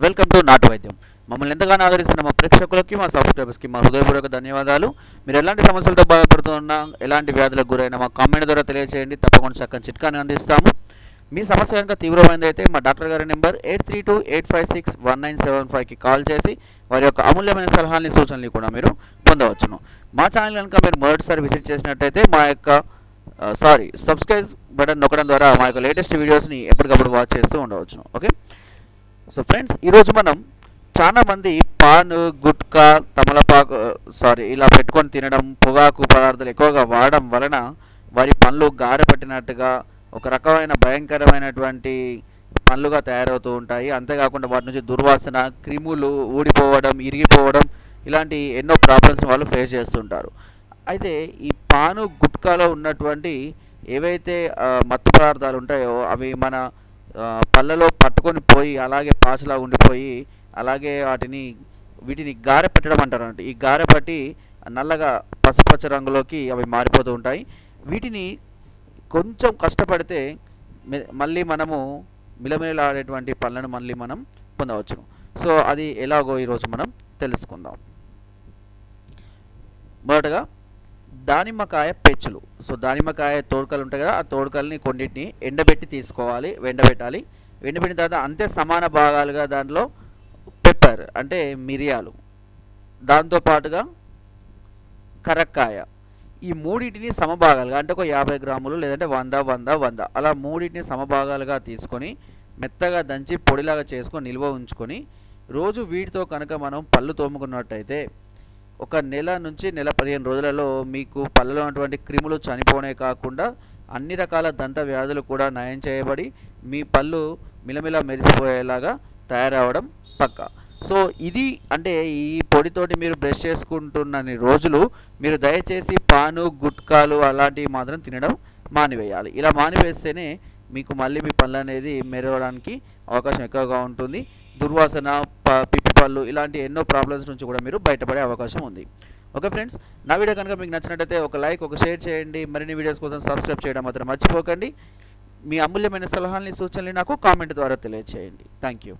Welcome to నాటు వైద్యం మమ్మల్ని ఎంతగానో ఆదరిస్తున్న మా ప్రేక్షకులకి మా సబ్స్క్రైబర్స్కి మా హృదయపూర్వక ధన్యవాదాలు. మీరు ఎలాంటి సమస్యలతో బాధపడుతున్నా ఎలాంటి వ్యాధులకు గురైనా మా కామెంట్ ద్వారా తెలియజేయండి తప్పకుండా చక్కని చిట్కాని అందిస్తాము. మీ సమస్య కనుక తీవ్రమైనది అయితే మా డాక్టర్ గారి number eight three two eight five six one nine seven ఫైవ్కి కాల్ చేసి వారి యొక్క అమూల్యమైన సలహాలని సూచనలు కూడా మీరు పొందవచ్చును. మా ఛానల్ కనుక మీరు మొదటిసారి విజిట్ చేసినట్టయితే మా యొక్క సారీ సబ్స్క్రైబ్ బటన్ నొక్కడం ద్వారా మా యొక్క లేటెస్ట్ వీడియోస్ని ఎప్పటికప్పుడు వాచ్ చేస్తూ ఉండవచ్చును. ఓకే? సో ఫ్రెండ్స్ ఈరోజు మనం చాలా మంది పాన్ గుట్కా తమలపాకు సారీ ఇలా పెట్టుకొని తినడం పొగాకు పదార్థాలు ఎక్కువగా వాడడం వలన వారి పనులు గారపట్టినట్టుగా ఒక రకమైన భయంకరమైనటువంటి పనులుగా తయారవుతూ ఉంటాయి. అంతేకాకుండా వాటి నుంచి దుర్వాసన క్రిములు ఊడిపోవడం ఇరిగిపోవడం ఇలాంటి ఎన్నో ప్రాబ్లమ్స్ వాళ్ళు ఫేస్ చేస్తుంటారు. అయితే ఈ పాను గుట్కాలో ఉన్నటువంటి ఏవైతే మత్తు పదార్థాలు ఉంటాయో అవి మన పళ్ళలో పట్టుకొని పోయి అలాగే పాసులా ఉండిపోయి అలాగే వాటిని వీటిని గారె పెట్టడం అంటారు అంటే ఈ గారె పట్టి నల్లగా పసుపచ్చ రంగులోకి అవి మారిపోతూ ఉంటాయి. వీటిని కొంచెం కష్టపడితే మళ్ళీ మనము మిలమిలాడేటువంటి పళ్ళను మళ్ళీ మనం పొందవచ్చు. సో అది ఎలాగో ఈరోజు మనం తెలుసుకుందాం. మొదటగా దానిమ్మకాయ పెచ్చులు. సో దానిమ్మకాయ తోడుకలు ఉంటాయి కదా ఆ తోడుకల్ని కొన్నిటిని ఎండబెట్టి తీసుకోవాలి ఎండబెట్టాలి ఎండబెట్టిన తర్వాత అంతే సమాన భాగాలుగా దాంట్లో పెప్పర్ అంటే మిరియాలు. దాంతో పాటుగా కరక్కాయ. ఈ మూడింటిని సమభాగాలుగా అంటే ఒక యాభై గ్రాములు లేదంటే వంద వంద వంద. అలా మూడింటిని సమభాగాలుగా తీసుకొని మెత్తగా దంచి పొడిలాగా చేసుకొని నిల్వ ఉంచుకొని రోజు వీటితో కనుక మనం పళ్ళు తోముకున్నట్టయితే ఒక నెల నుంచి నెల పదిహేను రోజులలో మీకు పళ్ళలో ఉన్నటువంటి క్రిములు చనిపోనే కాకుండా అన్ని రకాల దంత వ్యాధులు కూడా నయం చేయబడి మీ పళ్ళు మిలమిల మెరిసిపోయేలాగా తయారవడం పక్క. సో ఇది అంటే ఈ పొడితోటి మీరు బ్రష్ చేసుకుంటున్నన్ని రోజులు మీరు దయచేసి పాను గుట్కాలు అలాంటివి మాత్రం తినడం మానివేయాలి. ఇలా మానివేస్తేనే మీకు మళ్ళీ మీ పళ్ళు అనేది మెరవడానికి అవకాశం ఎక్కువగా ఉంటుంది. దుర్వాసన ప పళ్ళు ఇలాంటి ఎన్నో ప్రాబ్లమ్స్ నుంచి కూడా మీరు బయటపడే అవకాశం ఉంది. ఓకే ఫ్రెండ్స్ నా వీడియో కనుక మీకు నచ్చినట్టయితే ఒక లైక్ ఒక షేర్ చేయండి. మరిన్ని వీడియోస్ కోసం సబ్స్క్రైబ్ చేయడం మాత్రం మర్చిపోకండి. మీ అమూల్యమైన సలహాలని సూచనలు నాకు కామెంట్ ద్వారా తెలియజేయండి థ్యాంక్ యూ